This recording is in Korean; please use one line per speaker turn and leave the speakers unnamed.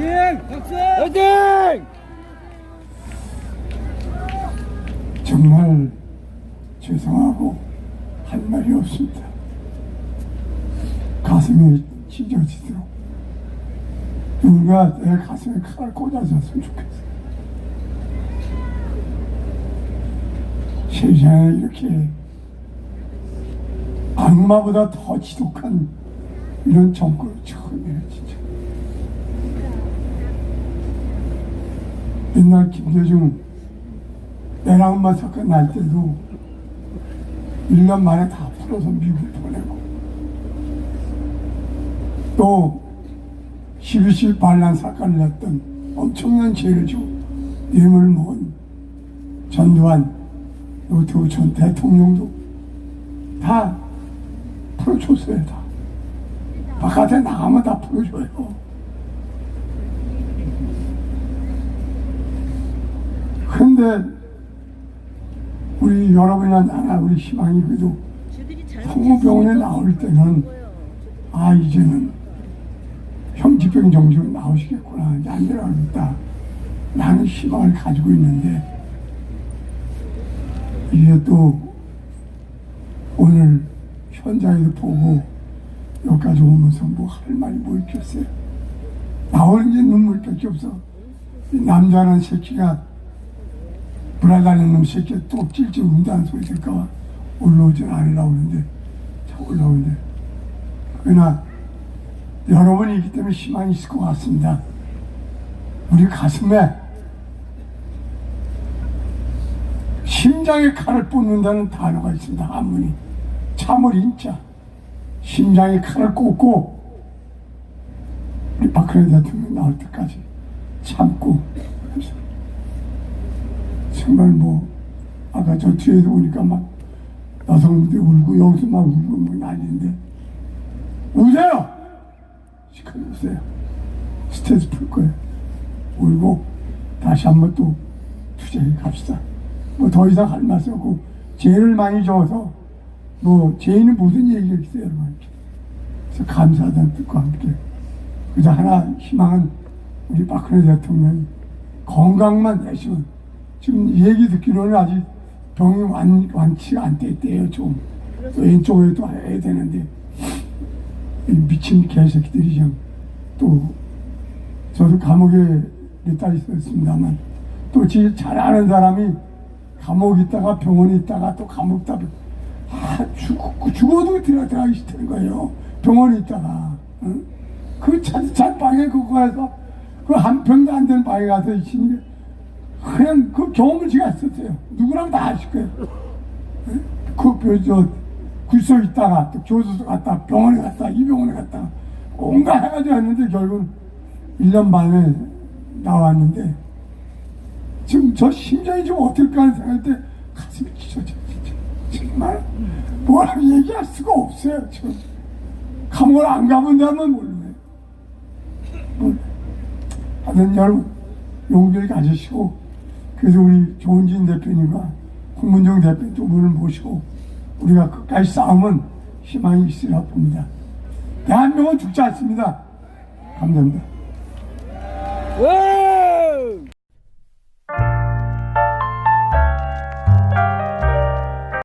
화이팅!
정말 죄송하고 할 말이 없습니다. 가슴이 찢어지도록 누군가 내 가슴에 칼을 꽂아줬으면 좋겠어요. 세상에 이렇게 악마보다 더 지독한 이런 정권을 처음이에요, 진짜. 옛날 김대중 내랑마 사건 날 때도 1년 만에 다 풀어서 미국 보내고. 또 12.12 반란 사건을 냈던 엄청난 죄를 지고 뇌물 모은 전두환 노태우 전 대통령도 다 풀어줬어요 다. 바깥에 나가면 다 풀어줘요 근데 우리 여러분이나 나나 우리 희망이 그래도 성모병원에 나올 때는 아 이제는 형지병 정지로 나오시겠구나. 이제 안 들어가겠다. 라는 희망을 가지고 있는데 이게 또 오늘 현장에도 보고 여기까지 오면서 뭐 할 말이 뭐 있겠어요? 나오는 게 눈물밖에 없어. 이 남자는 새끼가 불안하는 놈 새끼 또 찔찔 운다는 소리 들까봐 올라오질 자 올라오는데. 그러나 여러분이 있기 때문에 희망이 있을 것 같습니다. 우리 가슴에 심장에 칼을 꽂는다는 단어가 있습니다. 한문이. 참을 인자. 심장에 칼을 꽂고 우리 박근혜 대통령 나올 때까지 참고 정말 뭐 아까 저 뒤에서 보니까 막 여성분들이 울고 여기서 막 울고 뭐 난리인데. 우세요! 시끄러 우세요. 스트레스 풀 거예요. 울고 다시 한번 또 투쟁해 갑시다. 뭐 더 이상 할 말씀 없고 죄를 많이 져서 뭐 죄인은 무슨 얘기겠어요 여러분? 그래서 감사하다는 뜻과 함께. 그저 하나 희망은 우리 박근혜 대통령이 건강만 되시면 지금 얘기 듣기로는 아직 병이 완, 완치가 안 됐대요 좀 왼쪽에 또 해야 되는데 이 미친 개새끼들이 지금 또 저도 감옥에 몇 달 있었습니다만 또 지 잘 아는 사람이 감옥 있다가 병원에 있다가 또 감옥 있다가 아, 죽, 죽어도 들어, 들어가기 싫다는 거예요. 병원에 있다가. 응? 그 자, 자 방에 그거에서 그 한 평도 안 되는 방에 가서 있으니 그냥 그 경험을 제가 했었어요. 누구랑 다 아실 거예요. 응? 그, 그, 저, 굴소 있다가 또 교수소 갔다 병원에 갔다 이 병원에 갔다 온갖 해가지고 했는데 결국은 1년 만에 나왔는데 지금 저 심장이 좀 어떨까 하는 생각할 때 가슴이 찢어져 진짜 정말 뭐라고 얘기할 수가 없어요 지금 감옥을 안 가본다면 몰라요 몰라요. 하여튼 여러분 용기를 가지시고 그래서 우리 조은진 대표님과 홍문정 대표 두 분을 모시고 우리가 끝까지 싸우면 희망이 있으리라 봅니다. 대한민국은 죽지 않습니다. 감사합니다.
와!